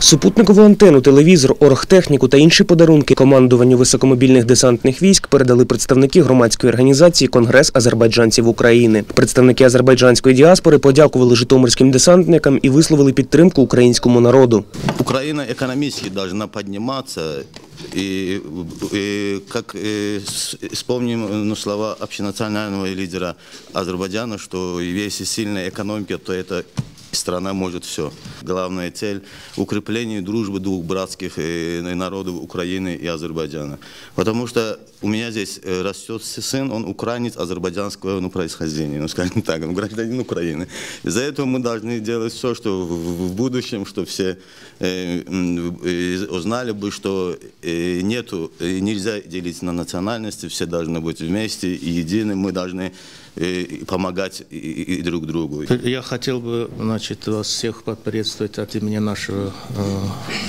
Супутникову антену, телевізор, оргтехніку та інші подарунки командуванню високомобільних десантних військ передали представники громадської організації Конгрес азербайджанців України. Представники азербайджанської діаспори подякували житомирським десантникам і висловили підтримку українському народу. Украина экономически должна подниматься. И, и как э, с- вспомним ну, слова общенационального лидера Азербайджана, что если сильная экономика, то это страна может все. Главная цель – укрепление дружбы двух братских э, народов Украины и Азербайджана. Потому что у меня здесь э, растет сын, он украинец азербайджанского ну, происхождения, ну, скажем так, он гражданин Украины. Из-за этого мы должны делать все, что в, будущем, чтобы все э, узнали бы, что нету, нельзя делить на национальности, все должны быть вместе и едины, мы должны помогать друг другу. Я хотел бы значит, вас всех поприветствовать от имени нашего э,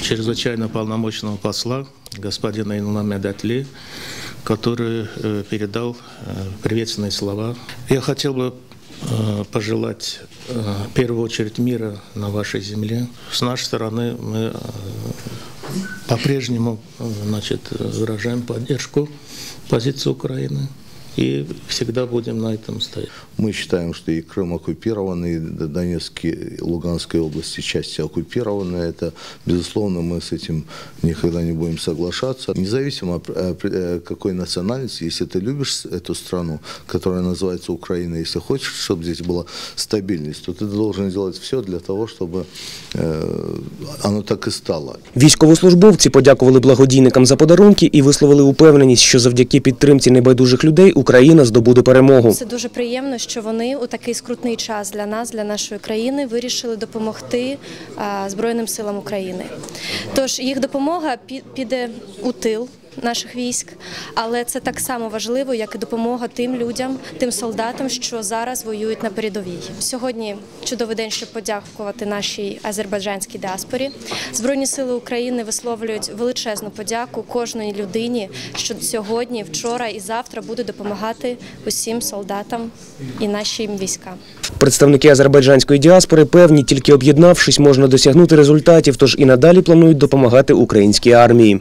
чрезвычайно полномочного посла, господина Илнамеда Атли, который э, передал э, приветственные слова. Я хотел бы э, пожелать э, в первую очередь мира на вашей земле. С нашей стороны мы э, по-прежнему э, значит, выражаем поддержку позиции Украины и всегда будем на этом стоять. Мы считаем, что и Крым оккупирован, и Донецкие, и Луганская области части оккупированы. Это, безусловно, мы с этим никогда не будем соглашаться. Независимо от э, при- э, какой национальности, если ты любишь эту страну, которая называется Украина, если хочешь, чтобы здесь была стабильность, то ты должен сделать все для того, чтобы э, оно так и стало. Військовослужбовці подякували благодійникам за подарунки і висловили упевненість, що завдяки підтримці небайдужих людей Україна здобуде перемогу. Це дуже приємно, що вони у такий скрутний час для нас, для нашої країни, вирішили допомогти Збройним силам України. Тож їх допомога пі- піде у тил. Наших військ, але це так само важливо, як і допомога тим людям, тим солдатам, що зараз воюють на передовій. Сьогодні чудовий день, щоб подякувати нашій азербайджанській діаспорі. Збройні сили України висловлюють величезну подяку кожній людині, що сьогодні, вчора і завтра буде допомагати усім солдатам і нашим військам. Представники азербайджанської діаспори певні, тільки об'єднавшись, можна досягнути результатів, тож і надалі планують допомагати українській армії.